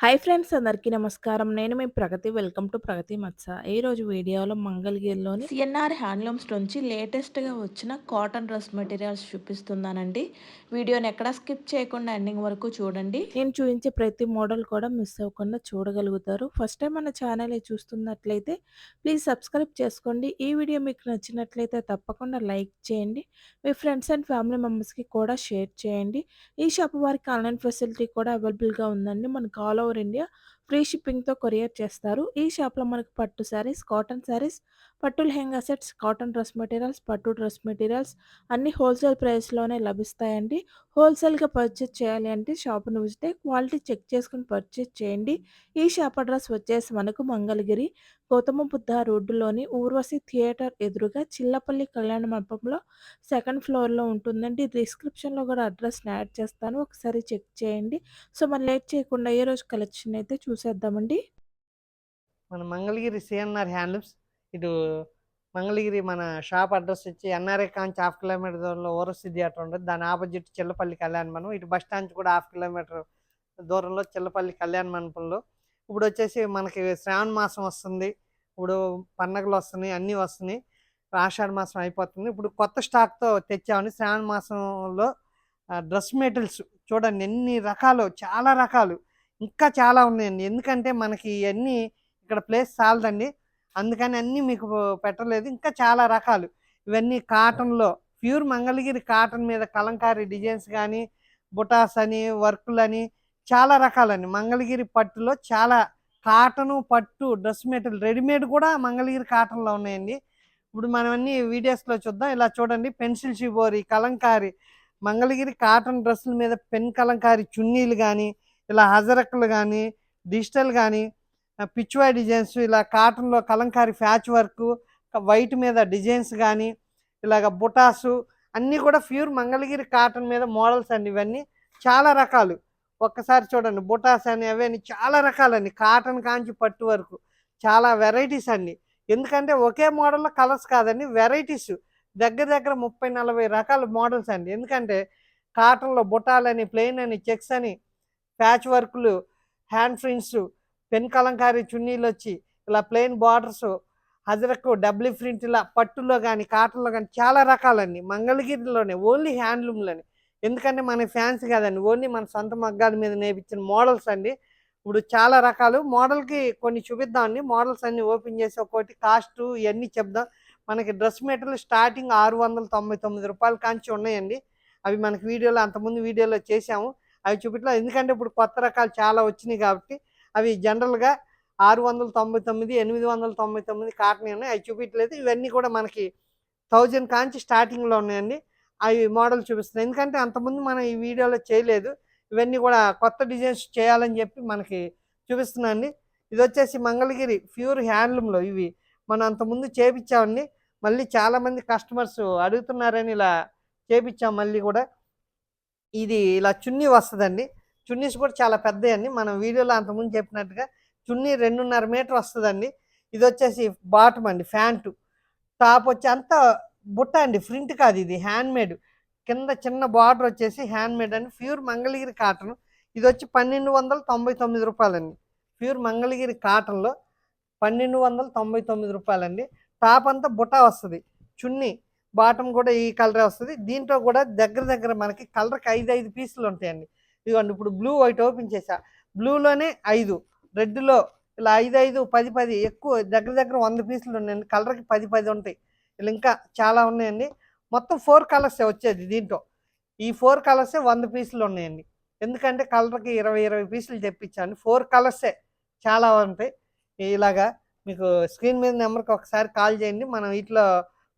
Hi friends అందరికీ నమస్కారం. నేను మీ ప్రగతి. వెల్కమ్ టు ప్రగతి మత్స. ఈరోజు వీడియోలో మంగళగిరిలోని సిఎన్ఆర్ హ్యాండ్లూమ్స్ నుంచి లేటెస్ట్‌గా వచ్చిన కాటన్ డ్రెస్ మెటీరియల్స్ చూపిస్తున్నానండి. వీడియోని ఎక్కడా స్కిప్ చేయకుండా ఎండింగ్ వరకు చూడండి. నేను చూపించే ప్రతి మోడల్ కూడా మిస్ అవ్వకుండా చూడగలుగుతారు. ఫస్ట్ టైం మన ఛానల్‌ని చూస్తున్నట్లయితే ప్లీజ్ సబ్స్క్రైబ్ చేసుకోండి. ఈ వీడియో మీకు నచ్చినట్లయితే తప్పకుండా లైక్ చేయండి. మీ ఫ్రెండ్స్ అండ్ ఫ్యామిలీ మెంబర్స్‌కి కూడా షేర్ చేయండి. ఈ షాప్ వారికి ఆన్‌లైన్ ఫెసిలిటీ కూడా అవైలబుల్‌గా ఉందండి. మనకు ఆల్ ఓవర్ ఇండియా ఫ్రీ షిప్పింగ్‌తో కొరియర్ చేస్తారు. ఈ షాప్‌లో మనకు పట్టు శారీస్, కాటన్ శారీస్, పట్టు lehenga sets, cotton dress materials, పట్టు డ్రెస్ మెటీరియల్స్ అన్నీ హోల్సేల్ ప్రైస్‌లోనే లభిస్తాయండి. హోల్సేల్‌గా పర్చేస్ చేయాలి అంటే షాప్‌ని విజిట్ క్వాలిటీ చెక్ చేసుకుని పర్చేస్ చేయండి. ఈ షాప్ అడ్రస్ వచ్చేసి మనకు మంగళగిరి గౌతమ బుద్ధ రోడ్డులోని ఊర్వశి థియేటర్ ఎదురుగా చిల్లపల్లి కళ్యాణ మండపంలో సెకండ్ ఫ్లోర్‌లో ఉంటుందండి. డిస్క్రిప్షన్‌లో కూడా అడ్రస్‌ని యాడ్ చేస్తాను. ఒకసారి చెక్ చేయండి. సో, మనం లేట్ చేయకుండా ఏ రోజు కలెక్షన్ అయితే చూసేద్దామండి. మన మంగళగిరి సిఎన్ఆర్ హ్యాండ్లూమ్స్ ఇటు మంగళగిరి మన షాప్ అడ్రస్ వచ్చి ఎన్ఆర్ఏ కాంచి హాఫ్ కిలోమీటర్ దూరంలో ఓరసి థియేటర్ ఉంటుంది. దాని ఆపోజిట్ చిల్లపల్లి కళ్యాణ మండపం. ఇటు బస్ స్టాండ్ కూడా హాఫ్ కిలోమీటర్ దూరంలో చిల్లపల్లి కళ్యాణ మండపంలో. ఇప్పుడు వచ్చేసి మనకి శ్రావణ మాసం వస్తుంది. ఇప్పుడు పండగలు వస్తున్నాయి అన్నీ వస్తున్నాయి. ఆషాఢ మాసం అయిపోతుంది. ఇప్పుడు కొత్త స్టాక్తో తెచ్చామని శ్రావణ మాసంలో డ్రెస్ మెటీరియల్స్ చూడండి ఎన్ని రకాలు చాలా రకాలు. ఇంకా చాలా ఉన్నాయండి. ఎందుకంటే మనకి ఇవన్నీ ఇక్కడ ప్లేస్ చాలదండి. అందుకని అన్నీ మీకు పెట్టలేదు. ఇంకా చాలా రకాలు. ఇవన్నీ కాటన్లో ప్యూర్ మంగళగిరి కాటన్ మీద కలంకారీ డిజైన్స్ కానీ బుటాస్ అని వర్కులని చాలా రకాలండి. మంగళగిరి పట్టులో చాలా కాటను పట్టు డ్రెస్ మెటీరియల్ రెడీమేడ్ కూడా మంగళగిరి కాటన్లో ఉన్నాయండి. ఇప్పుడు మనం అన్ని వీడియోస్లో చూద్దాం. ఇలా చూడండి. Pencil shibori Kalamkari Mangalagiri cotton డ్రెస్సుల మీద పెన్ కలంకారీ చున్నీలు కానీ ఇలా హజరక్లు కానీ డిజిటల్ కానీ పిచ్వాయ్ డిజైన్స్ ఇలా కాటన్లో కలంకారీ ఫ్యాచ్ వర్క్ వైట్ మీద డిజైన్స్ కానీ ఇలాగ బుటాసు అన్నీ కూడా ప్యూర్ మంగళగిరి కాటన్ మీద మోడల్స్ అండి ఇవన్నీ. చాలా రకాలు. ఒక్కసారి చూడండి బుటాస్ అని అవన్నీ చాలా రకాలండి. కాటన్ కాంచి పట్టు వరకు. చాలా వెరైటీస్ అండి. ఎందుకంటే ఒకే మోడల్లో కలర్స్ కాదండి వెరైటీస్. దగ్గర దగ్గర ముప్పై నలభై రకాల మోడల్స్ అండి. ఎందుకంటే కాటన్లో బుటాలని ప్లెయిన్ అని చెక్స్ అని ప్యాచ్ వర్క్లు హ్యాండ్ ప్రింట్స్ పెన్ కలంకారీ చున్నీలు వచ్చి ఇలా ప్లెయిన్ బార్డర్స్ హజరకు డబ్లీ ప్రింట్ ఇలా పట్టులో కానీ కాటన్లో కానీ చాలా రకాలండి. మంగళగిరిలోనే ఓన్లీ హ్యాండ్లూమ్లోనే. ఎందుకంటే మన ఫ్యాన్స్ కాదండి. ఓన్లీ మన సొంత మగ్గాల మీద నేర్పించిన మోడల్స్ అండి. ఇప్పుడు చాలా రకాలు. మోడల్కి కొన్ని చూపిద్దాం అండి మోడల్స్ అన్ని ఓపెన్ చేసి ఒక్కోటి కాస్ట్ ఇవన్నీ చెప్దాం. మనకి డ్రెస్ మెటీరియల్ స్టార్టింగ్ ఆరు వందల తొంభై తొమ్మిది రూపాయల కాంచి ఉన్నాయండి. అవి మనకి వీడియోలో అంతకుముందు వీడియోలో చేసాము అవి చూపించలేదు ఎందుకంటే ఇప్పుడు కొత్త రకాలు చాలా వచ్చినాయి కాబట్టి అవి జనరల్గా ఆరు వందల తొంభై తొమ్మిది ఎనిమిది వందల తొంభై తొమ్మిది కాటన్ ఉన్నాయి. అవి చూపించలేదు. ఇవన్నీ కూడా మనకి థౌజండ్ కాంచి స్టార్టింగ్లో ఉన్నాయండి. అవి మోడల్ చూపిస్తున్నాయి. ఎందుకంటే అంతకుముందు మనం ఈ వీడియోలో చేయలేదు. ఇవన్నీ కూడా కొత్త డిజైన్స్ చేయాలని చెప్పి మనకి చూపిస్తున్నాండి ఇది వచ్చేసి మంగళగిరి ప్యూర్ హ్యాండ్లూమ్లో ఇవి మనం అంతకుముందు చేపించామండి. మళ్ళీ చాలామంది కస్టమర్స్ అడుగుతున్నారని ఇలా చేపించాం మళ్ళీ కూడా. ఇది ఇలా చున్నీ వస్తుందండి. చున్నీస్ కూడా చాలా పెద్దయండి మనం వీడియోలో అంతకుముందు చెప్పినట్టుగా చున్నీ రెండున్నర మీటర్ వస్తుందండి. ఇది వచ్చేసి బాటమ్ అండి ఫ్యాంటు. టాప్ వచ్చి అంతా బుట్ట అండి ప్రింట్ కాదు ఇది హ్యాండ్మేడ్. కింద చిన్న బార్డర్ వచ్చేసి హ్యాండ్ మేడ్ అండి. Pure Mangalagiri cotton. ఇది వచ్చి పన్నెండు వందల తొంభై తొమ్మిది రూపాయలండి. ప్యూర్ మంగళగిరి కాటన్లో పన్నెండు వందల తొంభై తొమ్మిది రూపాయలండి. టాప్ అంతా బుట్ట వస్తుంది. చున్నీ బాటమ్ కూడా ఈ కలరే వస్తుంది. దీంట్లో కూడా దగ్గర దగ్గర మనకి కలర్కి ఐదు ఐదు పీసులు ఉంటాయండి. ఇదిగోండి ఇప్పుడు బ్లూ వైట్ ఓపెన్ చేసా బ్లూలోనే ఐదు రెడ్లో ఇలా ఐదు ఐదు పది పది ఎక్కువ దగ్గర దగ్గర వంద పీసులు ఉన్నాయండి కలర్కి పది పది ఉంటాయి. ఇలా ఇంకా చాలా ఉన్నాయండి. మొత్తం ఫోర్ కలర్సే వచ్చేది దీంట్లో. ఈ ఫోర్ కలర్సే వంద పీసులు ఉన్నాయండి. ఎందుకంటే కలర్కి ఇరవై ఇరవై పీసులు తెప్పించాను. ఫోర్ కలర్సే చాలా ఉంటాయి. ఇలాగా మీకు స్క్రీన్ మీద నెంబర్కి ఒకసారి కాల్ చేయండి. మనం వీటిలో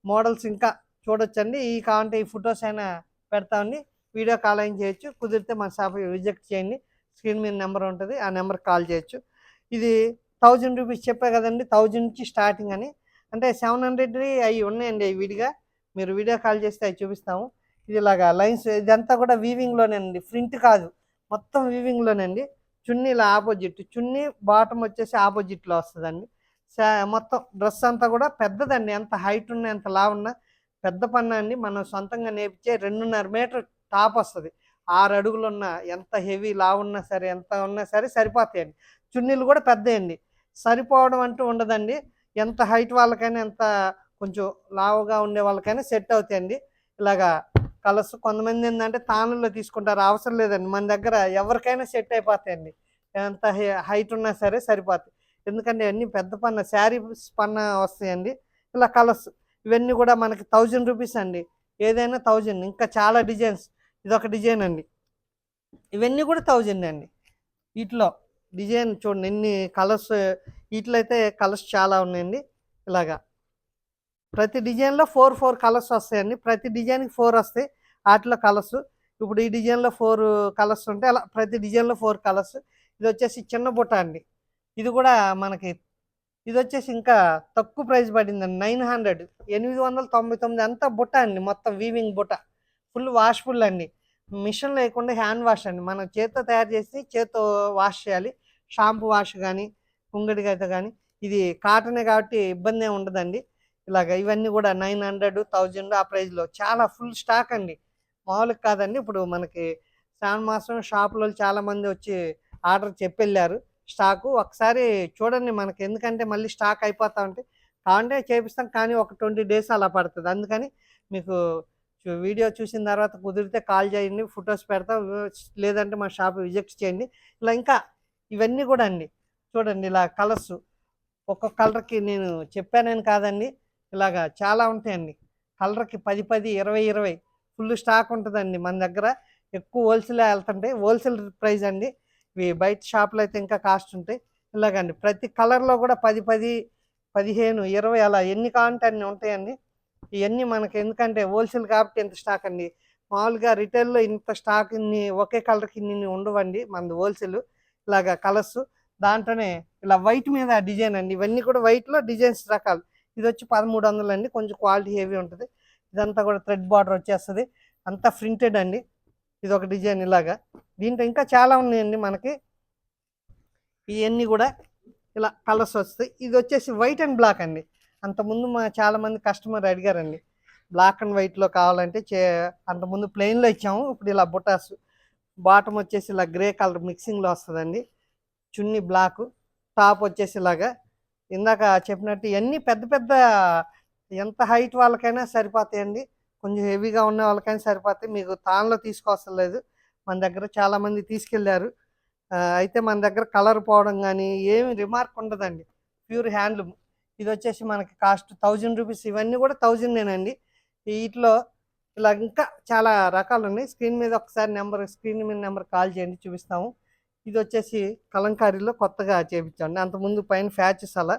మోడల్స్ ఇంకా చూడొచ్చండి. ఈ కావాలంటే ఈ ఫొటోస్ అయినా పెడతామండి వీడియో కాల్ అయిన చేయొచ్చు. కుదిరితే మన షాప్ విజిట్ చేయండి. స్క్రీన్ మీద నెంబర్ ఉంటుంది. ఆ నెంబర్కి కాల్ చేయొచ్చు. ఇది థౌజండ్ రూపీస్ చెప్పా కదండి. థౌజండ్ నుంచి స్టార్టింగ్ అని. అంటే సెవెన్ హండ్రెడ్ అవి ఉన్నాయండి అవి విడిగా. మీరు వీడియో కాల్ చేస్తే అవి చూపిస్తాము. ఇది ఇలాగా లైన్స్ ఇదంతా కూడా వీవింగ్లోనేనండి. ప్రింట్ కాదు. మొత్తం వీవింగ్లోనండి. చున్నీ ఇలా ఆపోజిట్. చున్నీ బాటమ్ వచ్చేసి ఆపోజిట్లో వస్తుందండి. మొత్తం డ్రెస్ అంతా కూడా పెద్దదండి. ఎంత హైట్ ఉన్నా ఎంత లా ఉన్నా పెద్ద పన్న అండి మనం సొంతంగా నేర్పించే రెండున్నర మీటర్ టాప్ వస్తుంది. ఆరు అడుగులు ఉన్నా ఎంత హెవీ లా ఉన్నా సరే ఎంత ఉన్నా సరే సరిపోతాయండి. చున్నీలు కూడా పెద్దయండి. సరిపోవడం అంటూ ఉండదండి. ఎంత హైట్ వాళ్ళకైనా ఎంత కొంచెం లావుగా ఉండే వాళ్ళకైనా సెట్ అవుతాయండి. ఇలాగా కలర్స్ కొంతమంది ఏంటంటే తానుల్లో తీసుకుంటారు. అవసరం లేదండి. మన దగ్గర ఎవరికైనా సెట్ అయిపోతాయండి. ఎంత హైట్ ఉన్నా సరే సరిపోతాయి. ఎందుకంటే అన్ని పెద్ద పన్న శారీ పన్న వస్తాయండి. ఇలా కలర్స్ ఇవన్నీ కూడా మనకి థౌజండ్ రూపీస్ అండి. ఏదైనా థౌజండ్. ఇంకా చాలా డిజైన్స్. ఇదొక డిజైన్ అండి. ఇవన్నీ కూడా థౌజండ్ అండి. వీటిలో డిజైన్ చూడండి ఎన్ని కలర్స్ వీటిలో అయితే కలర్స్ చాలా ఉన్నాయండి. ఇలాగా. ప్రతి డిజైన్లో ఫోర్ ఫోర్ కలర్స్ వస్తాయండి. ప్రతి డిజైన్కి ఫోర్ వస్తాయి. వాటిలో కలర్స్. ఇప్పుడు ఈ డిజైన్లో ఫోర్ కలర్స్ ఉంటాయి అలా ప్రతి డిజైన్లో ఫోర్ కలర్స్. ఇది వచ్చేసి చిన్న బుట్ట అండి. ఇది కూడా మనకి ఇది వచ్చేసి ఇంకా తక్కువ ప్రైస్ పడిందండి. Nine hundred. ఎనిమిది వందల తొంభై తొమ్మిది అంతా బుట్ట అండి. మొత్తం వీవింగ్ బుట్ట. ఫుల్ వాష్ఫుల్ అండి. మిషన్ లేకుండా హ్యాండ్ వాష్ అండి. మనం చేత్తో తయారు చేసి చేత్తో వాష్ చేయాలి. షాంపూ వాష్ కానీ కుంగడికి అయితే కానీ ఇది కాటనే కాబట్టి ఇబ్బంది ఉండదండి. ఇలాగ ఇవన్నీ కూడా నైన్ హండ్రెడ్ థౌజండ్ ఆ ప్రైజ్లో చాలా ఫుల్ స్టాక్ అండి. మామూలుగా కాదండి. ఇప్పుడు మనకి శ్రావణ మాసం షాపులో చాలా మంది వచ్చి ఆర్డర్ చెప్పెళ్ళారు. స్టాకు ఒకసారి చూడండి మనకి ఎందుకంటే మళ్ళీ స్టాక్ అయిపోతా ఉంటే. కావంటే చేపిస్తాం కానీ ఒక ట్వంటీ డేస్ అలా పడుతుంది. అందుకని మీకు వీడియో చూసిన తర్వాత కుదిరితే కాల్ చేయండి ఫొటోస్ పెడతాం లేదంటే మా షాప్ విజిట్ చేయండి. ఇలా ఇంకా ఇవన్నీ కూడా అండి. చూడండి ఇలా కలర్స్. ఒక్కొక్క కలర్కి నేను చెప్పానని కాదండి. ఇలాగా చాలా ఉంటాయండి. కలర్కి పది పది ఇరవై ఇరవై ఫుల్ స్టాక్ ఉంటుందండి మన దగ్గర. ఎక్కువ హోల్సేల్ వెళ్తుంటాయి. హోల్సేల్ ప్రైస్ అండి. ఇవి బయట షాప్లో అయితే ఇంకా కాస్ట్ ఉంటాయి. ఇలాగండి. ప్రతి కలర్లో కూడా పది పది పదిహేను ఇరవై అలా ఎన్ని కావాలంటే అన్ని ఉంటాయండి. ఇవన్నీ మనకి ఎందుకంటే హోల్సేల్ కాబట్టి ఇంత స్టాక్ అండి. మామూలుగా రిటైల్లో ఇంత స్టాక్ ఇన్ని ఒకే కలర్కి ఇన్ని ఉండవండి మనది హోల్సేల్. ఇలాగా కలర్స్ దాంట్లోనే ఇలా వైట్ మీద డిజైన్ అండి. ఇవన్నీ కూడా వైట్లో డిజైన్స్ రకాలు. ఇది వచ్చి పదమూడు వందలు అండి. కొంచెం క్వాలిటీ హెవీ ఉంటుంది. ఇదంతా కూడా థ్రెడ్ బార్డర్ వచ్చేస్తుంది. అంతా ప్రింటెడ్ అండి. ఇది ఒక డిజైన్ ఇలాగా. దీంట్లో ఇంకా చాలా ఉన్నాయండి మనకి. ఇవన్నీ కూడా ఇలా కలర్స్ వస్తాయి. ఇది వచ్చేసి వైట్ అండ్ బ్లాక్ అండి. అంతకుముందు మా చాలామంది కస్టమర్ అడిగారండి బ్లాక్ అండ్ వైట్లో కావాలంటే చే అంతకుముందు ప్లెయిన్లో ఇచ్చాము ఇప్పుడు ఇలా బుటాస్ బాటమ్ వచ్చేసి ఇలా గ్రే కలర్ మిక్సింగ్లో వస్తుందండి చున్నీ బ్లాక్ టాప్ వచ్చేసి ఇలాగా ఇందాక చెప్పినట్టు ఇవన్నీ పెద్ద పెద్ద ఎంత హైట్ వాళ్ళకైనా సరిపోతాయండి కొంచెం హెవీగా ఉన్న వాళ్ళకైనా సరిపోతాయి మీకు తాన్లో తీసుకోవసలేదు మన దగ్గర చాలామంది తీసుకెళ్ళారు అయితే మన దగ్గర కలర్ పోవడం కానీ ఏమి రిమార్క్ ఉండదండి ప్యూర్ హ్యాండ్లూమ్ ఇది వచ్చేసి మనకి కాస్ట్ థౌజండ్ రూపీస్ ఇవన్నీ కూడా థౌజండ్నేనండి వీటిలో ఇలా ఇంకా చాలా రకాలు ఉన్నాయి స్క్రీన్ మీద ఒకసారి నెంబర్ స్క్రీన్ మీద నెంబర్ కాల్ చేయండి చూపిస్తాము. ఇది వచ్చేసి కలంకారీలో కొత్తగా చేపించండి అంతకుముందు పైన ఫ్యాచెస్ అలా.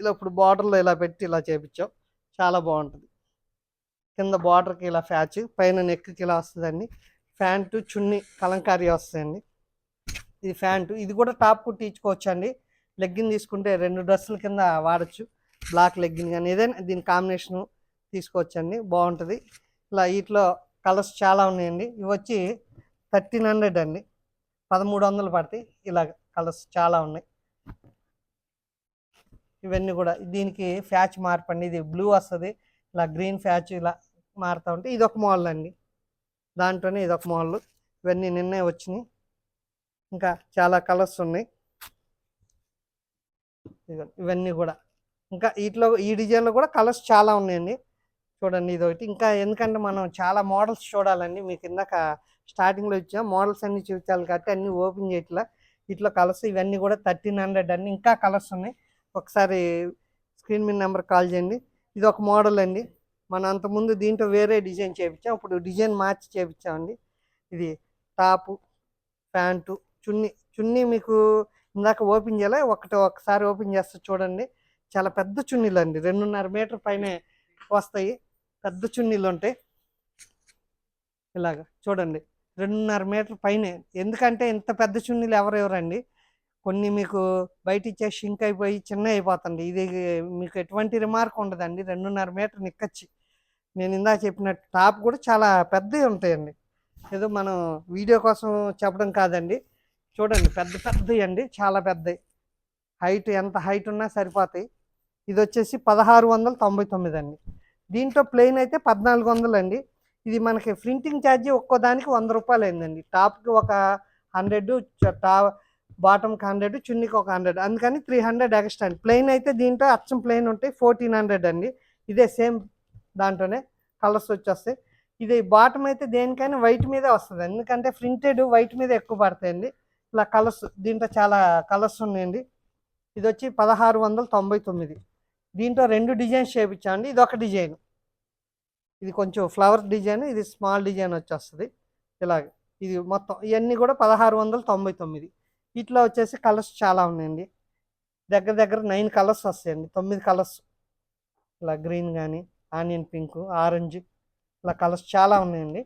ఇలా ఇప్పుడు బార్డర్లో ఇలా పెట్టి ఇలా చేపించాం. చాలా బాగుంటుంది. కింద బార్డర్కి ఇలా ఫ్యాచ్ పైన నెక్కి ఇలా వస్తుందండి. ప్యాంటు చున్నీ కలంకారీ వస్తుందండి ఇది ప్యాంటు ఇది కూడా టాప్ కుట్టి ఇచ్చుకోవచ్చు అండి లెగ్గిన్ తీసుకుంటే రెండు డ్రెస్సుల కింద వాడచ్చు. బ్లాక్ లెగ్గిన్ కానీ ఏదైనా దీని కాంబినేషను తీసుకోవచ్చండి. బాగుంటుంది ఇలా వీటిలో కలర్స్ చాలా ఉన్నాయండి. ఇవి వచ్చి థర్టీన్ హండ్రెడ్ అండి. పదమూడు వందలు పడతాయి. ఇలా కలర్స్ చాలా ఉన్నాయి. ఇవన్నీ కూడా దీనికి ఫ్యాచ్ మార్పండి. ఇది బ్లూ వస్తుంది. ఇలా గ్రీన్ ఫ్యాచ్ ఇలా మారుతూ ఉంటే ఇది ఒక మోడల్ అండి. దాంట్లోనే ఇది ఒక మోడల్. ఇవన్నీ నిన్నే వచ్చినాయి. ఇంకా చాలా కలర్స్ ఉన్నాయి. ఇవన్నీ కూడా. ఇంకా వీటిలో ఈ డిజైన్లో కూడా కలర్స్ చాలా ఉన్నాయండి. చూడండి ఇది ఒకటి ఇంకా ఎందుకంటే మనం చాలా మోడల్స్ చూడాలండి. మీకు ఇందాక స్టార్టింగ్లో ఇచ్చాం. మోడల్స్ అన్ని చూపించాలి కాబట్టి అన్నీ ఓపెన్ చేయట్లా. వీటిలో కలర్స్ ఇవన్నీ కూడా థర్టీన్ హండ్రెడ్ అండి. ఇంకా కలర్స్ ఉన్నాయి. ఒకసారి స్క్రీన్ మీద నెంబర్ కాల్ చేయండి. ఇది ఒక మోడల్ అండి. మనం అంతకుముందు దీంట్లో వేరే డిజైన్ చేయించాం ఇప్పుడు డిజైన్ మార్చి చేపించామండి. ఇది టాపు ప్యాంటు చున్నీ. చున్నీ మీకు ఇందాక ఓపెన్ చేయాలి? ఒకటి ఒకసారి ఓపెన్ చేస్తే చూడండి. చాలా పెద్ద చున్నీలు అండి రెండున్నర మీటర్ పైన వస్తాయి. పెద్ద చున్నీలు ఉంటాయి. ఇలాగ చూడండి. రెండున్నర మీటర్ పైనే. ఎందుకంటే ఇంత పెద్ద చున్నీలు ఎవరెవరండి కొన్ని మీకు బయట ఇచ్చే షింక్ అయిపోయి చిన్న అయిపోతుంది. ఇది మీకు ఎటువంటి రిమార్క్ ఉండదండి. రెండున్నర మీటర్ నిక్కచ్చి. నేను ఇందాక చెప్పినట్టు టాప్ కూడా చాలా పెద్దవి ఉంటాయండి. ఏదో మనం వీడియో కోసం చెప్పడం కాదండి. చూడండి పెద్ద పెద్దవి అండి చాలా పెద్దవి. హైట్ ఎంత హైట్ ఉన్నా సరిపోతాయి. ఇది వచ్చేసి పదహారు వందల తొంభై తొమ్మిది అండి. దీంట్లో ప్లెయిన్ అయితే పద్నాలుగు వందలు అండి. ఇది మనకి ప్రింటింగ్ ఛార్జీ ఒక్కో దానికి వంద రూపాయలు అయిందండి. టాప్కి ఒక హండ్రెడ్ టా బాటమ్కి హండ్రెడ్ చున్నీకి ఒక హండ్రెడ్ అందుకని త్రీ హండ్రెడ్ ఎక్స్ట్రా అండి. ప్లెయిన్ అయితే దీంట్లో అచ్చం ప్లెయిన్ ఉంటాయి ఫోర్టీన్ హండ్రెడ్ అండి. ఇదే సేమ్ దాంట్లోనే కలర్స్ వచ్చేస్తాయి. ఇది బాటమ్ అయితే దేనికైనా వైట్ మీదే వస్తుంది. ఎందుకంటే ప్రింటెడ్ వైట్ మీద ఎక్కువ పడతాయండి. ఇలా కలర్స్ దీంట్లో చాలా కలర్స్ ఉన్నాయండి. ఇది వచ్చి పదహారు వందల తొంభై తొమ్మిది. దీంట్లో రెండు డిజైన్స్ చేయించామండి ఇది ఒక డిజైన్. ఇది కొంచెం ఫ్లవర్ డిజైన్ ఇది స్మాల్ డిజైన్ వచ్చేస్తుంది. ఇలాగ. ఇది మొత్తం ఇవన్నీ కూడా పదహారు వందల తొంభై తొమ్మిది. వీటిలో వచ్చేసి కలర్స్ చాలా ఉన్నాయండి. దగ్గర దగ్గర నైన్ కలర్స్ వస్తాయండి. తొమ్మిది కలర్స్ ఇలా గ్రీన్ కానీ ఆనియన్ పింక్ ఆరెంజ్ ఇలా కలర్స్ చాలా ఉన్నాయండి.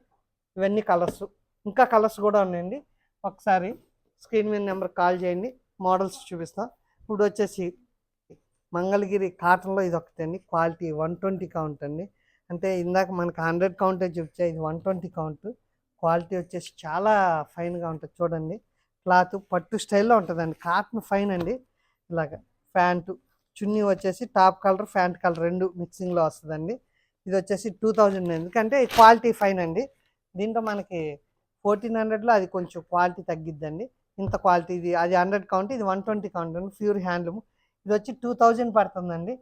ఇవన్నీ కలర్స్ ఇంకా కలర్స్ కూడా ఉన్నాయండి. ఒకసారి స్క్రీన్ మీద నెంబర్ కాల్ చేయండి. మోడల్స్ చూపిస్తాం. ఇప్పుడు వచ్చేసి మంగళగిరి కాటన్లో ఇది ఒకటి అండి క్వాలిటీ వన్ ట్వంటీ కౌంట్ అండి. అంటే ఇందాక మనకు హండ్రెడ్ కౌంటే చూపించా ఇది వన్ ట్వంటీ కౌంట్. క్వాలిటీ వచ్చేసి చాలా ఫైన్గా ఉంటుంది చూడండి. క్లాత్ పట్టు స్టైల్లో ఉంటుందండి. కాటన్ ఫైన్ అండి. ఇలాగ ప్యాంటు చున్నీ వచ్చేసి టాప్ కలర్ ప్యాంట్ కలర్ రెండు మిక్సింగ్లో వస్తుందండి. ఇది వచ్చేసి టూ థౌజండ్ ఎందుకంటే క్వాలిటీ ఫైన్ అండి. దీంట్లో మనకి ఫోర్టీన్ హండ్రెడ్లో అది కొంచెం క్వాలిటీ తగ్గిద్దండి. ఇంత క్వాలిటీ ఇది అది హండ్రెడ్ కౌంట్ ఇది వన్ ట్వంటీ కౌంట్ అండి ప్యూర్ హ్యాండ్లూమ్. ఇది వచ్చి టూ థౌజండ్ పడుతుందండి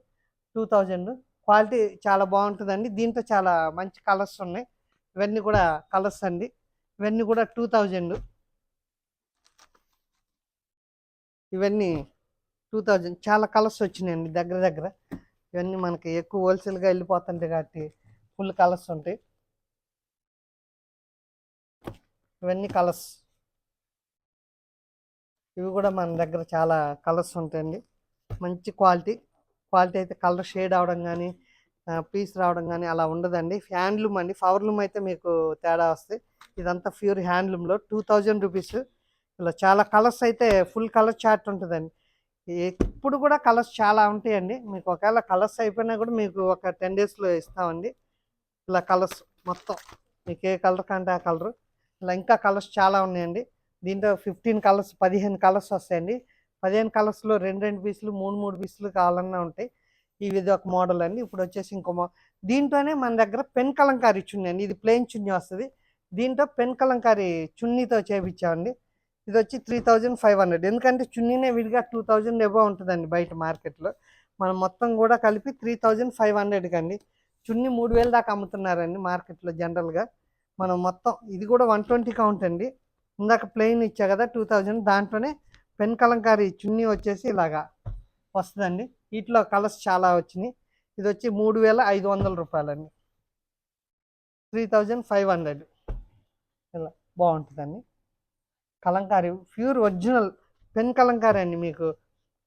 టూ థౌజండ్. క్వాలిటీ చాలా బాగుంటుందండి దీంట్లో చాలా మంచి కలర్స్ ఉన్నాయి. ఇవన్నీ కూడా కలర్స్ అండి ఇవన్నీ కూడా టూ థౌజండ్. ఇవన్నీ టూ థౌజండ్. చాలా కలర్స్ వచ్చినాయండి దగ్గర దగ్గర. ఇవన్నీ మనకి ఎక్కువ హోల్సేల్గా వెళ్ళిపోతుంటాయి కాబట్టి ఫుల్ కలర్స్ ఉంటాయి. ఇవన్నీ కలర్స్. ఇవి కూడా మన దగ్గర చాలా కలర్స్ ఉంటాయండి. మంచి క్వాలిటీ. క్వాలిటీ అయితే కలర్ షేడ్ అవడం కానీ పీస్ రావడం కానీ అలా ఉండదండి. హ్యాండ్లూమ్ అండి. పవర్లూమ్ అయితే మీకు తేడా వస్తాయి. ఇదంతా ప్యూర్ హ్యాండ్లూమ్లో టూ థౌజండ్ రూపీస్. ఇలా చాలా కలర్స్ అయితే ఫుల్ కలర్ చార్ట్ ఉంటుందండి. ఎప్పుడు కూడా కలర్స్ చాలా ఉంటాయండి. మీకు ఒకవేళ కలర్స్ అయిపోయినా కూడా మీకు ఒక టెన్ డేస్లో ఇస్తామండి. ఇలా కలర్స్ మొత్తం. మీకు ఏ కలర్ కంటే ఆ కలర్. ఇలా ఇంకా కలర్స్ చాలా ఉన్నాయండి. దీంట్లో ఫిఫ్టీన్ కలర్స్ పదిహేను కలర్స్ వస్తాయండి. పదిహేను కలర్స్లో రెండు రెండు పీసులు మూడు మూడు పీసులు కావాలన్నా ఉంటాయి. ఇది ఒక మోడల్ అండి. ఇప్పుడు వచ్చేసి ఇంకో మో దీంట్లోనే మన దగ్గర పెన్ కలంకారీ చున్నీ అండి ఇది ప్లెయిన్ చున్నీ వస్తుంది. దీంట్లో పెన్ కలంకారీ చున్నీతో చేపించామండి ఇది వచ్చి త్రీ థౌజండ్ ఫైవ్ హండ్రెడ్ ఎందుకంటే చున్నీనే విడిగా టూ థౌజండ్ ఎబో ఉంటుందండి బయట మార్కెట్లో మనం మొత్తం కూడా కలిపి త్రీ థౌజండ్ ఫైవ్ హండ్రెడ్కి అండి చున్నీ మూడు వేలు దాకా అమ్ముతున్నారండి మార్కెట్లో జనరల్గా మనం మొత్తం ఇది కూడా వన్ ట్వంటీ కౌంట్ అండి. ఇందాక ప్లెయిన్ ఇచ్చా కదా టూ థౌజండ్ దాంట్లోనే పెన్ కలంకారీ చున్నీ వచ్చేసి ఇలాగా వస్తుందండి. వీటిలో కలర్స్ చాలా వచ్చినాయి. ఇది వచ్చి మూడు వేల ఐదు వందల రూపాయలండి. త్రీ థౌజండ్ ఫైవ్ హండ్రెడ్ ఇలా బాగుంటుందండి. Kalamkari pure original pen Kalamkari అండి మీకు.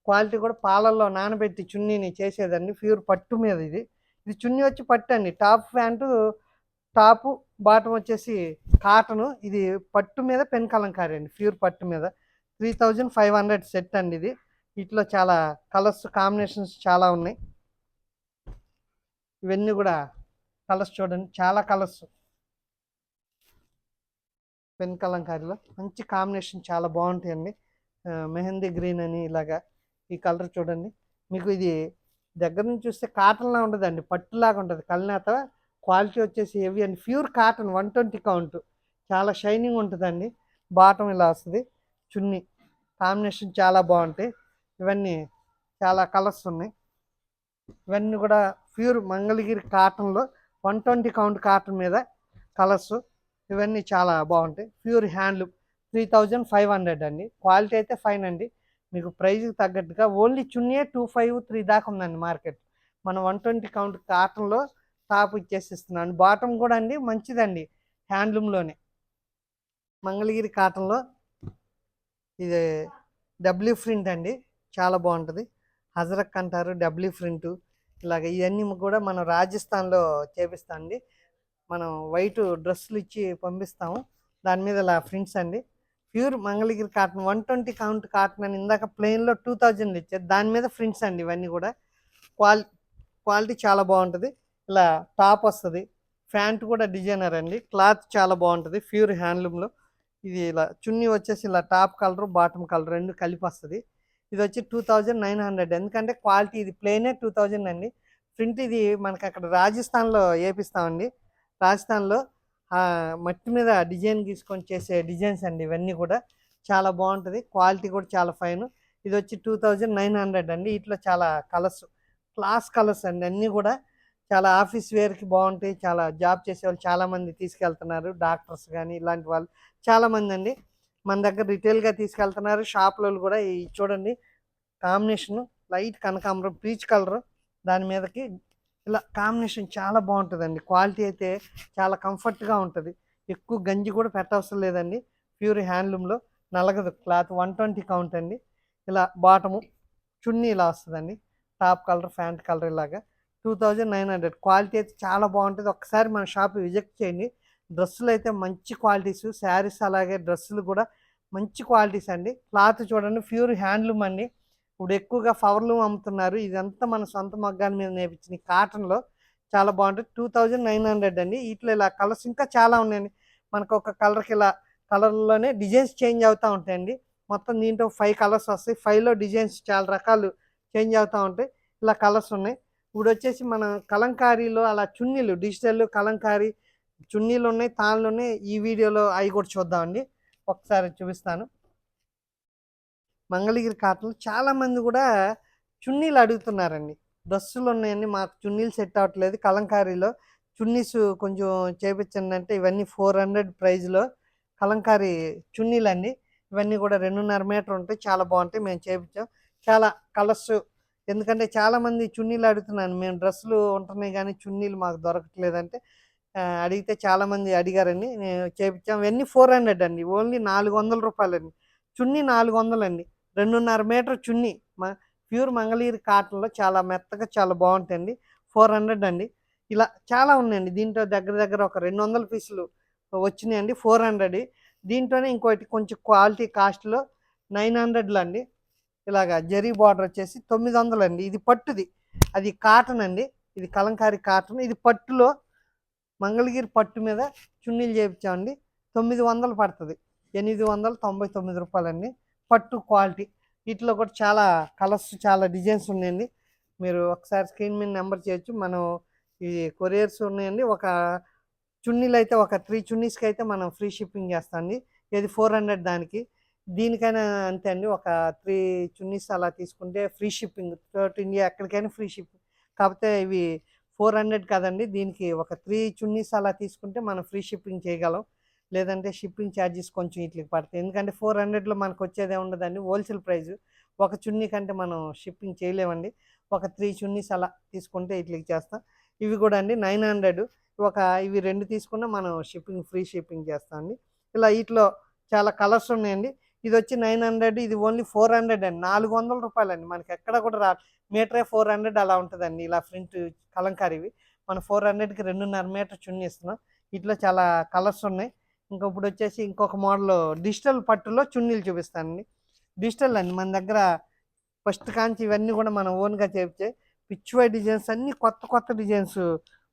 క్వాలిటీ కూడా పాలల్లో నానబెట్టి చున్నీని చేసేదండి. ప్యూర్ పట్టు మీద ఇది. ఇది చున్నీ వచ్చి పట్టు అండి టాప్ ప్యాంటు టాపు బాటం వచ్చేసి కాటన్. ఇది పట్టు మీద పెన్ కలంకారీ అండి. ప్యూర్ పట్టు మీద. Three thousand five hundred set అండి ఇది. వీటిలో చాలా కలర్స్ కాంబినేషన్స్ చాలా ఉన్నాయి. ఇవన్నీ కూడా కలర్స్ చూడండి. చాలా కలర్స్. పెన్ కలంకారీలో మంచి కాంబినేషన్ చాలా బాగుంటాయండి. మెహందీ గ్రీన్ అని ఇలాగా ఈ కలర్ చూడండి. మీకు ఇది దగ్గర నుంచి చూస్తే కాటన్లా ఉండదండి. పట్టులాగా ఉంటుంది కళ్ళనేత క్వాలిటీ వచ్చేసి హెవీ అండి pure cotton one twenty count. చాలా షైనింగ్ ఉంటుందండి. బాటం ఇలా వస్తుంది. చున్నీ. కాంబినేషన్ చాలా బాగుంటాయి. ఇవన్నీ చాలా కలర్స్ ఉన్నాయి. ఇవన్నీ కూడా ప్యూర్ మంగళగిరి కాటన్లో వన్ ట్వంటీ కౌంట్ కాటన్ మీద కలర్స్. ఇవన్నీ చాలా బాగుంటాయి. Pure handloom. Three thousand five hundred అండి. క్వాలిటీ అయితే ఫైన్ అండి. మీకు ప్రైస్కి తగ్గట్టుగా ఓన్లీ చున్నీయే టూ ఫైవ్ త్రీ దాకా ఉందండి మార్కెట్. మనం వన్ ట్వంటీ కౌంట్ కాటన్లో టాప్ ఇచ్చేసి ఇస్తున్నాను బాటమ్ కూడా అండి మంచిదండి హ్యాండ్లూమ్లోనే. మంగళగిరి కాటన్లో. ఇది డబ్ల్యూ ప్రింట్ అండి చాలా బాగుంటుంది. హజరక్ అంటారు డబ్ల్యూ ప్రింట్. ఇలాగ ఇవన్నీ కూడా మనం రాజస్థాన్లో చేపిస్తామండి. మనం వైట్ డ్రెస్సులు ఇచ్చి పంపిస్తాము. దాని మీద ఇలా ప్రింట్స్ అండి. Pure Mangalagiri cotton one twenty count cotton అని ఇందాక ప్లెయిన్లో టూ థౌజండ్ ఇచ్చారు. దాని మీద ప్రింట్స్ అండి ఇవన్నీ కూడా. క్వాలి క్వాలిటీ చాలా బాగుంటుంది. ఇలా టాప్ వస్తుంది. ప్యాంట్ కూడా డిజైనర్ అండి. క్లాత్ చాలా బాగుంటుంది. ప్యూర్ హ్యాండ్లూమ్లో ఇది ఇలా చున్నీ వచ్చేసి ఇలా టాప్ కలర్ బాటమ్ కలర్ రెండు కలిపి వస్తుంది. ఇది వచ్చి టూ థౌజండ్ నైన్ హండ్రెడ్. ఎందుకంటే క్వాలిటీ ఇది ప్లెయినే టూ థౌజండ్ అండి. ప్రింట్ ఇది మనకి అక్కడ రాజస్థాన్లో వేపిస్తామండి రాజస్థాన్లో మట్టి మీద డిజైన్ గీసుకొని చేసే డిజైన్స్ అండి ఇవన్నీ కూడా. చాలా బాగుంటుంది. క్వాలిటీ కూడా చాలా ఫైన్. ఇది వచ్చి టూ థౌజండ్ నైన్ హండ్రెడ్ అండి. ఇట్లా చాలా కలర్స్ క్లాస్ కలర్స్ అండి. అన్నీ కూడా చాలా ఆఫీస్ వేర్కి బాగుంటాయి. చాలా జాబ్ చేసే వాళ్ళు తీసుకెళ్తున్నారు. డాక్టర్స్ కానీ ఇలాంటి వాళ్ళు చాలామంది అండి మన దగ్గర రిటైల్గా తీసుకెళ్తున్నారు. షాప్లో కూడా ఈ చూడండి కాంబినేషన్ లైట్ కనకాంబరం పీచ్ కలర్ దాని మీదకి ఇలా కాంబినేషన్ చాలా బాగుంటుందండి. క్వాలిటీ అయితే చాలా కంఫర్ట్గా ఉంటుంది. ఎక్కువ గంజి కూడా పెట్టవసరం లేదండి. ప్యూర్ హ్యాండ్లూమ్లో నలగదు. క్లాత్ వన్ ట్వంటీ కౌంట్ అండి. ఇలా బాటము చున్నీ ఇలా వస్తుందండి. టాప్ కలర్ ప్యాంట్ కలర్ ఇలాగా. Two thousand nine hundred. Quality అయితే చాలా బాగుంటుంది. ఒకసారి మన షాప్ విజిట్ చేయండి. డ్రెస్సులు అయితే మంచి క్వాలిటీస్. శారీస్ అలాగే డ్రెస్సులు కూడా మంచి క్వాలిటీస్ అండి. క్లాత్ చూడండి. ప్యూర్ హ్యాండ్లూమ్ అండి. ఇప్పుడు ఎక్కువగా ఫవర్లూమ్ అమ్ముతున్నారు. ఇదంతా మన సొంత మగ్గాల మీద నేర్పించిన కాటన్లో చాలా బాగుంటుంది. టూ థౌజండ్ నైన్ హండ్రెడ్ అండి. ఇట్లా ఇలా కలర్స్ ఇంకా చాలా ఉన్నాయండి. మనకు ఒక కలర్కి ఇలా కలర్లోనే డిజైన్స్ చేంజ్ అవుతూ ఉంటాయండి. మొత్తం దీంట్లో ఫైవ్ కలర్స్ వస్తాయి. ఫైవ్లో డిజైన్స్ చాలా రకాలు చేంజ్ అవుతూ ఉంటాయి. ఇలా కలర్స్ ఉన్నాయి. ఇప్పుడు వచ్చేసి మన కలంకారీలో అలా చున్నీలు డిజిటల్ కలంకారీ చున్నీలు ఉన్నాయి తాళ్ళు ఉన్నాయి ఈ వీడియోలో అవి కూడా చూద్దామండి. ఒకసారి చూపిస్తాను. మంగళగిరి కాటన్లో చాలామంది కూడా చున్నీలు అడుగుతున్నారండి. డ్రెస్సులు ఉన్నాయండి మాకు చున్నీలు సెట్ అవ్వట్లేదు. కలంకారీలో చున్నీస్ కొంచెం చేపించండి అంటే ఇవన్నీ ఫోర్ హండ్రెడ్ ప్రైజ్లో కలంకారీ చున్నీలు అండి ఇవన్నీ కూడా రెండున్నర మీటర్ ఉంటాయి చాలా బాగుంటాయి. మేము చేపించాం. చాలా కలర్స్ ఎందుకంటే చాలామంది చున్నీలు అడుగుతున్నాను మేము డ్రెస్సులు ఉంటున్నాయి కానీ చున్నీలు మాకు దొరకట్లేదంటే. అడిగితే చాలామంది అడిగారండి. నేను చేపించాం ఇవన్నీ ఫోర్ హండ్రెడ్ అండి. ఓన్లీ నాలుగు వందల రూపాయలండి. చున్నీ నాలుగు వందలండి రెండున్నర మీటర్ చున్నీ. మా ప్యూర్ మంగళగిరి కాటన్లో చాలా మెత్తగా చాలా బాగుంటాయండి. ఫోర్ హండ్రెడ్ అండి. ఇలా చాలా ఉన్నాయండి. దీంట్లో దగ్గర దగ్గర ఒక రెండు వందల పీసులు వచ్చినాయండి. Four hundred. దీంట్లోనే ఇంకోటి కొంచెం క్వాలిటీ కాస్ట్లో నైన్ హండ్రెడ్లో అండి ఇలాగ జరీ బార్డర్ వచ్చేసి తొమ్మిది వందలు అండి. ఇది పట్టుది. అది కాటన్ అండి. ఇది కలంకారీ కాటన్. ఇది పట్టులో మంగళగిరి పట్టు మీద చున్నీలు చేయించామండి తొమ్మిది వందలు పడుతుంది. ఎనిమిది వందల తొంభై తొమ్మిది రూపాయలండి. పట్టు క్వాలిటీ. వీటిలో కూడా చాలా కలర్స్ చాలా డిజైన్స్ ఉన్నాయండి. మీరు ఒకసారి స్క్రీన్ మీద నెంబర్ చేయొచ్చు. మనం ఈ కొరియర్స్ ఉన్నాయండి. ఒక చున్నీలు అయితే ఒక త్రీ చున్నీస్కి అయితే మనం ఫ్రీ షిప్పింగ్ చేస్తామండి. ఇది ఫోర్ హండ్రెడ్ దానికి. దీనికైనా అంతే అండి. ఒక త్రీ చున్నీస్ అలా తీసుకుంటే ఫ్రీ షిప్పింగ్. థర్ట్ ఇండియా ఎక్కడికైనా ఫ్రీ షిప్పింగ్ కాకపోతే ఇవి ఫోర్ హండ్రెడ్ కదండి. దీనికి ఒక త్రీ చున్నీస్ అలా తీసుకుంటే మనం ఫ్రీ షిప్పింగ్ చేయగలం. లేదంటే షిప్పింగ్ ఛార్జెస్ కొంచెం ఇట్లకి పడతాయి. ఎందుకంటే ఫోర్ హండ్రెడ్లో మనకు వచ్చేదే ఉండదండి హోల్సేల్ ప్రైస్. ఒక చున్నీ కంటే మనం షిప్పింగ్ చేయలేమండి. ఒక త్రీ చున్నీస్ అలా తీసుకుంటే ఇట్లకి చేస్తాం. ఇవి కూడా అండి నైన్ హండ్రెడ్. ఒక ఇవి రెండు తీసుకున్నా మనం షిప్పింగ్ ఫ్రీ షిప్పింగ్ చేస్తాం అండి. ఇలా వీటిలో చాలా కలర్స్ ఉన్నాయండి. ఇది వచ్చి నైన్ హండ్రెడ్ ఇది ఓన్లీ ఫోర్ హండ్రెడ్ అండి. నాలుగు వందల రూపాయలండి. మనకి ఎక్కడ కూడా రా మీటరే ఫోర్ హండ్రెడ్ అలా ఉంటుందండి. ఇలా ప్రింట్ కలంకారీవి. మనం ఫోర్ హండ్రెడ్కి రెండున్నర మీటర్ చున్నీ ఇస్తున్నాం. ఇట్లా చాలా కలర్స్ ఉన్నాయి. ఇంకా ఇప్పుడు వచ్చేసి ఇంకొక మోడల్ డిజిటల్ పట్టులో చున్నీలు చూపిస్తానండి. డిజిటల్ అండి. మన దగ్గర ఫస్ట్ కాంచి ఇవన్నీ కూడా మనం ఓన్గా చేపించే పిచ్చువై డిజైన్స్ అన్నీ కొత్త కొత్త డిజైన్స్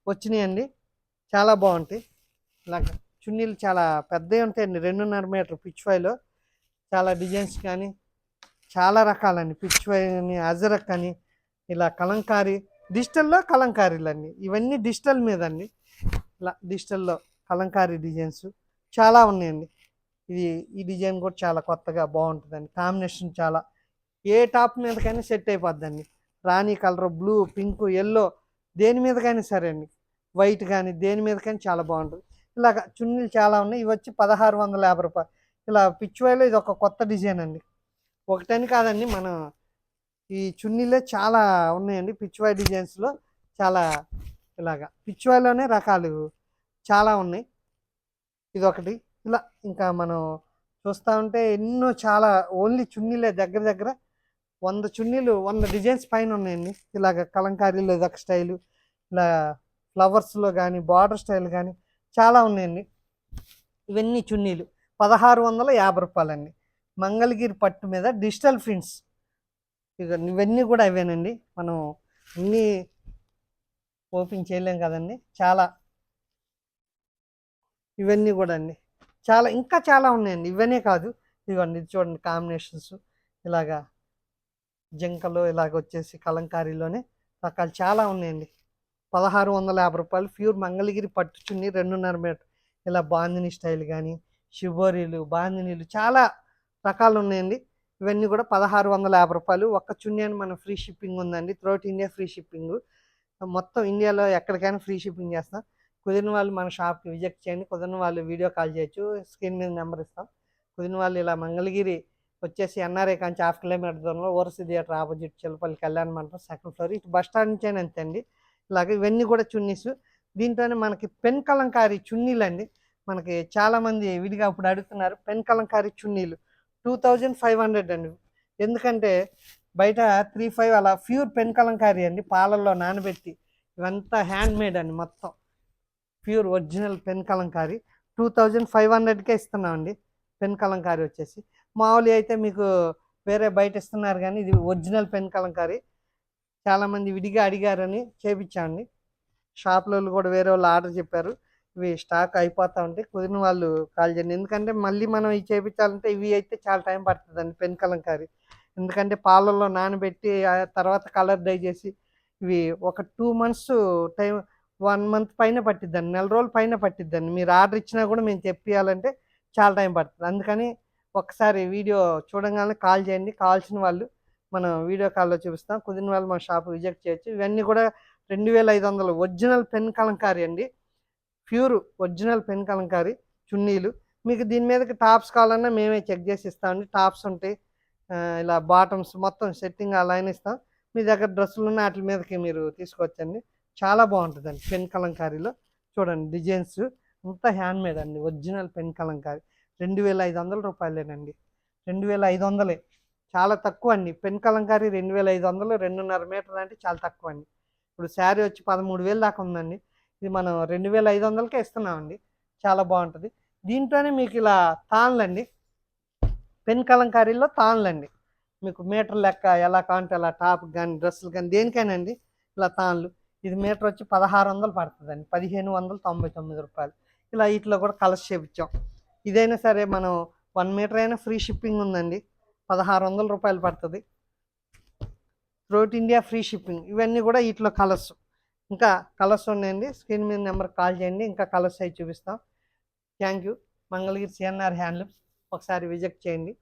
వచ్చినాయండి. చాలా బాగుంటాయి. ఇలాగ చున్నీలు చాలా పెద్దవి ఉంటాయండి. రెండున్నర మీటర్ పిచ్వైలో చాలా డిజైన్స్ కానీ చాలా రకాలండి పిచ్చివై అని అజరక్ అని ఇలా కలంకారీ డిజిటల్లో కలంకారీలు అండి ఇవన్నీ డిజిటల్ మీద అండి ఇలా డిజిటల్లో కలంకారీ డిజైన్స్ చాలా ఉన్నాయండి. ఇది ఈ డిజైన్ కూడా చాలా కొత్తగా బాగుంటుందండి. కాంబినేషన్ చాలా. ఏ టాప్ మీదకైనా సెట్ అయిపోద్దండి. రాణి కలర్ బ్లూ పింక్ ఎల్లో దేని మీదకైనా సరే అండి. వైట్ కానీ దేని మీదకైనా చాలా బాగుంటుంది. ఇలాగ చున్నీలు చాలా ఉన్నాయి. ఇవి వచ్చి పదహారు వందల యాభై రూపాయలు. ఇలా పిచ్చివాయిలో ఇది ఒక కొత్త డిజైన్ అండి. ఒకటని కాదండి మన ఈ చున్నీలే చాలా ఉన్నాయండి పిచ్చివాయి డిజైన్స్లో చాలా ఇలాగా. పిచ్చివాయిలోనే రకాలు చాలా ఉన్నాయి. ఇది ఒకటి ఇలా ఇంకా మనం చూస్తూ ఉంటే ఎన్నో చాలా ఓన్లీ చున్నీలే దగ్గర దగ్గర వంద చున్నీలు వంద డిజైన్స్ పైన ఉన్నాయండి. ఇలాగ కలంకారీలో ఇదొక స్టైలు ఇలా ఫ్లవర్స్లో కానీ బార్డర్ స్టైల్ కానీ చాలా ఉన్నాయండి. ఇవన్నీ చున్నీలు. పదహారు వందల యాభై రూపాయలండి. మంగళగిరి పట్టు మీద డిజిటల్ ప్రింట్స్. ఇక ఇవన్నీ కూడా అవేనండి మనం అన్నీ ఓపెన్ చేయలేం కదండి. చాలా ఇవన్నీ కూడా అండి. చాలా ఇంకా చాలా ఉన్నాయండి. ఇవనే కాదు. ఇదిగోండి ఇది చూడండి కాంబినేషన్స్. ఇలాగా జింకలు ఇలాగ వచ్చేసి కలంకారీలోనే రకాలు చాలా ఉన్నాయండి. పదహారు వందల యాభై రూపాయలు ప్యూర్ మంగళగిరి పట్టు చున్నీ రెండున్నర మీటర్. ఇలా బాందిని స్టైల్ కానీ షిబోరీలు బాందినీలు చాలా రకాలు ఉన్నాయండి ఇవన్నీ కూడా పదహారు వందల యాభై రూపాయలు. ఒక్క చున్నీ అని మన ఫ్రీ షిప్పింగ్ ఉందండి. Throughout India free shipping. మొత్తం ఇండియాలో ఎక్కడికైనా ఫ్రీ షిప్పింగ్ చేస్తాం. కుదిరిన వాళ్ళు మన షాప్కి విజిట్ చేయండి. కుదిరిన వాళ్ళు వీడియో కాల్ చేయొచ్చు. స్క్రీన్ మీద నెంబర్ ఇస్తాం. కుదిరిన వాళ్ళు ఇలా మంగళగిరి వచ్చేసి ఎన్ఆర్ఏ కాంచి హాఫ్ కిలోమీటర్ దూరంలో ఓరసి theatre opposite Chillapalli Kalyana Mandapam second floor. ఇటు బస్ స్టాండ్ నుంచే అంతే అండి. ఇలాగే ఇవన్నీ కూడా చున్నీస్. దీంట్లోనే మనకి పెన్ కలంకారీ చున్నీలు అండి మనకి చాలామంది విడిగా ఇప్పుడు అడుగుతున్నారు పెన్ కలంకారీ చున్నీలు టూ థౌజండ్ ఫైవ్ హండ్రెడ్ అండి. ఎందుకంటే బయట త్రీ ఫైవ్ అలా ప్యూర్ పెన్ కలంకారీ అండి పాలల్లో నానబెట్టి ఇవంతా హ్యాండ్ మేడ్ అండి మొత్తం. Pure original pen Kalamkari. Two thousand five హండ్రెడ్కే ఇస్తున్నామండి పెన్ కలంకారీ వచ్చేసి. మామూలు అయితే మీకు వేరే బయట ఇస్తున్నారు కానీ ఇది ఒరిజినల్ పెన్ కలంకారీ. చాలామంది విడిగా అడిగారని చేపించామండి. షాప్లో కూడా వేరే వాళ్ళు ఆర్డర్ చెప్పారు. ఇవి స్టాక్ అయిపోతా ఉంటాయి కుదిరిన వాళ్ళు కాల్ చేయండి. ఎందుకంటే మళ్ళీ మనం ఇవి చేయించాలంటే ఇవి అయితే చాలా టైం పడుతుందండి పెన్ కలంకారీ. ఎందుకంటే పాలల్లో నానబెట్టి ఆ తర్వాత కలర్ డై చేసి ఇవి ఒక two months time one month పైన పట్టిద్దండి. నెల రోజుల పైన పట్టిద్దండి. మీరు ఆర్డర్ ఇచ్చినా కూడా మేము చెప్పియాలంటే చాలా టైం పడుతుంది. అందుకని ఒకసారి వీడియో చూడగానే కాల్ చేయండి. కావాల్సిన వాళ్ళు మనం వీడియో కాల్లో చూపిస్తాం. కుదిరిన వాళ్ళు మన షాప్ విజిట్ చేయొచ్చు. ఇవన్నీ కూడా రెండు వేల ఐదు వందలు ఒరిజినల్ పెన్ కలంకారీ అండి. ప్యూర్ ఒరిజినల్ పెన్ కలంకారీ చున్నీలు. మీకు దీని మీదకి టాప్స్ కావాలన్నా మేమే చెక్ చేసి ఇస్తామండి. టాప్స్ ఉంటాయి. ఇలా బాటమ్స్ మొత్తం సెట్టింగ్ అలా ఇస్తాం. మీ దగ్గర డ్రెస్సులు ఉన్న వాటి మీదకి మీరు తీసుకొచ్చండి. చాలా బాగుంటుందండి పెన్ కలంకారీలో. చూడండి డిజైన్స్. అంతా హ్యాండ్ మేడ్ అండి. Original pen Kalamkari. రెండు వేల ఐదు వందల రూపాయలేనండి. రెండు వేల ఐదు వందలే. చాలా తక్కువ అండి. పెన్ కలంకారీ రెండు వేల ఐదు వందలు రెండున్నర మీటర్ అంటే చాలా తక్కువ అండి. ఇప్పుడు శారీ వచ్చి పదమూడు వేలు దాకా ఉందండి. ఇది మనం రెండు వేల ఐదు వందలకే ఇస్తున్నామండి. చాలా బాగుంటుంది. దీంట్లోనే మీకు ఇలా తాన్లండి. పెన్ కలంకారీలో తాన్లండి. మీకు మీటర్ లెక్క ఎలా కావాలంటే అలా టాప్ కానీ డ్రెస్సులు కానీ దేనికైనా అండి ఇలా తాన్లు. ఇది మీటర్ వచ్చి పదహారు వందలు పడుతుందండి. పదిహేను వందల తొంభై తొమ్మిది రూపాయలు. ఇలా వీటిలో కూడా కలర్స్ చేపించాం. ఇదైనా సరే మనం వన్ మీటర్ అయినా ఫ్రీ షిప్పింగ్ ఉందండి. పదహారు వందల రూపాయలు పడుతుంది. Throughout India free shipping. ఇవన్నీ కూడా వీటిలో కలర్స్. ఇంకా కలర్స్ ఉన్నాయండి. స్క్రీన్ మీద నెంబర్ కాల్ చేయండి. ఇంకా కలర్స్ అవి చూపిస్తాం. Thank you. Mangalagiri CNR handlooms. ఒకసారి విజిట్ చేయండి.